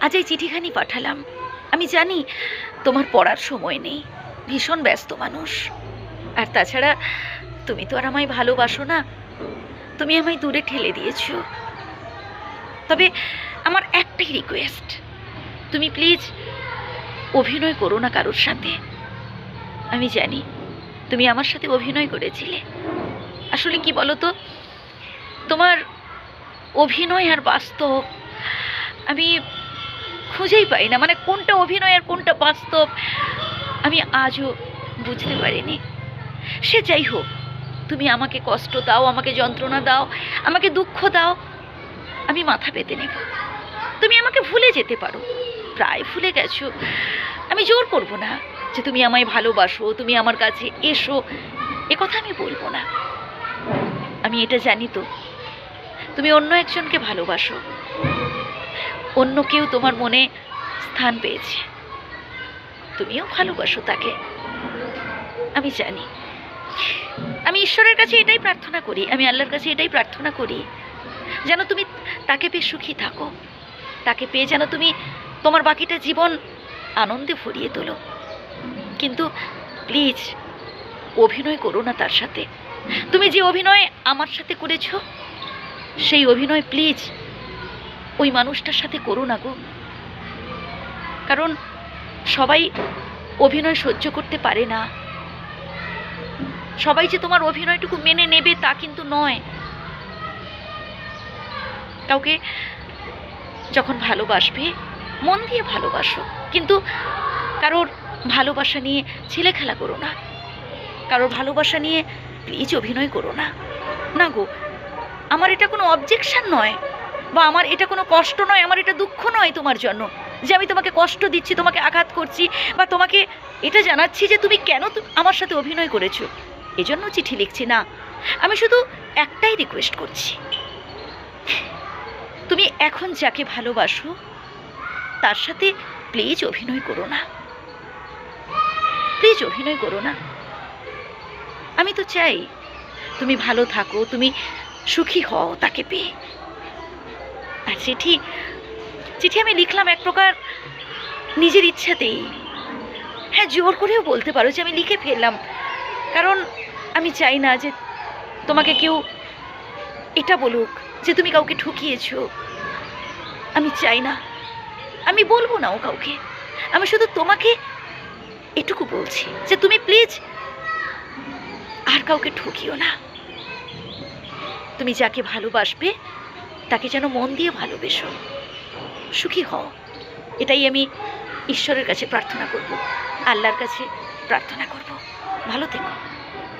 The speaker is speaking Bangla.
আজ এই চিঠিখানি পাঠালাম। আমি জানি তোমার পড়ার সময় নেই। ভীষণ ব্যস্ত মানুষ। আর তাছাড়া তুমি তো আর আমায় ভালোবাসো না। তুমি আমায় দূরে ঠেলে দিয়েছ। তবে আমার একটাই রিকোয়েস্ট তুমি প্লিজ অভিনয় করো না কারোর সাথে। আমি জানি তুমি আমার সাথে অভিনয় করেছিলে। আসলে কি বলো তো তোমার অভিনয় আর বাস্তব আমি খুঁজেই পাই না। মানে কোনটা অভিনয় আর কোনটা বাস্তব, আমি আজও বুঝতে পারিনি। সে যাই হোক, তুমি আমাকে কষ্ট দাও, আমাকে যন্ত্রণা দাও, আমাকে দুঃখ দাও, আমি মাথা পেতে নেব। তুমি আমাকে ভুলে যেতে পারো। প্রায় ভুলে গেছো। আমি জোর করব না যে তুমি আমায় ভালোবাসো, তুমি আমার কাছে এসো। এ কথা আমি বলব না। আমি এটা জানি তো। তুমি অন্য একজনকে ভালোবাসো। অন্য কেউ তোমার মনে স্থান পেয়েছে। তুমিও ভালোবাসো তাকে। আমি জানি। আমি ঈশ্বরের কাছে এটাই প্রার্থনা করি, আমি আল্লাহর কাছে এটাই প্রার্থনা করি, যেন তুমি তাকে পেয়ে সুখী থাকো, তাকে পেয়ে যেন তুমি তোমার বাকিটা জীবন আনন্দে ভরিয়ে তোলো। কিন্তু প্লিজ, অভিনয় করো না তার সাথে। তুমি যে অভিনয় আমার সাথে করেছ, সেই অভিনয় প্লিজ ওই মানুষটার সাথে করো না গো। কারণ সবাই অভিনয় সহ্য করতে পারে না। সবাই যে তোমার অভিনয়টুকু মেনে নেবে তা কিন্তু নয়। কাউকে যখন ভালোবাসবে, মন দিয়ে ভালোবাসো। কিন্তু কারোর ভালোবাসা নিয়ে ছেলে খেলা করো না। কারোর ভালোবাসা নিয়ে প্লিজ অভিনয় করো না। না গো, আমার এটা কোনো অবজেকশন নয়। বা আমার এটা কোনো কষ্ট নয়, আমার এটা দুঃখ নয় তোমার জন্য যে আমি তোমাকে কষ্ট দিচ্ছি, তোমাকে আঘাত করছি বা তোমাকে এটা জানাচ্ছি যে তুমি কেন আমার সাথে অভিনয় করেছ। এজন্য চিঠি লিখছি, না। আমি শুধু একটাই রিকোয়েস্ট করছি। তুমি এখন যাকে ভালোবাসো, তার সাথে প্লিজ অভিনয় করো না। প্লিজ অভিনয় করো না। আমি তো চাই তুমি ভালো থাকো, তুমি সুখী হও তাকে পেয়ে। আর চিঠি চিঠি আমি লিখলাম এক প্রকার নিজের ইচ্ছাতেই। হ্যাঁ জোর করেও বলতে পারো যে আমি লিখে ফেললাম। কারণ আমি চাই না যে তোমাকে কেউ এটা বলুক যে তুমি কাউকে ঠকিয়েছো। আমি চাই না। আমি বলব না ও কাউকে। আমি শুধু তোমাকে এটুকু বলছি যে তুমি প্লিজ আর কাউকে ঠকিও না। তুমি যাকে ভালোবাসবে তাকে যেন মন দিয়ে ভালোবেসো। সুখী হও। এটাই আমি ঈশ্বরের কাছে প্রার্থনা করব। আল্লাহর কাছে প্রার্থনা করব। ভালো থেকো।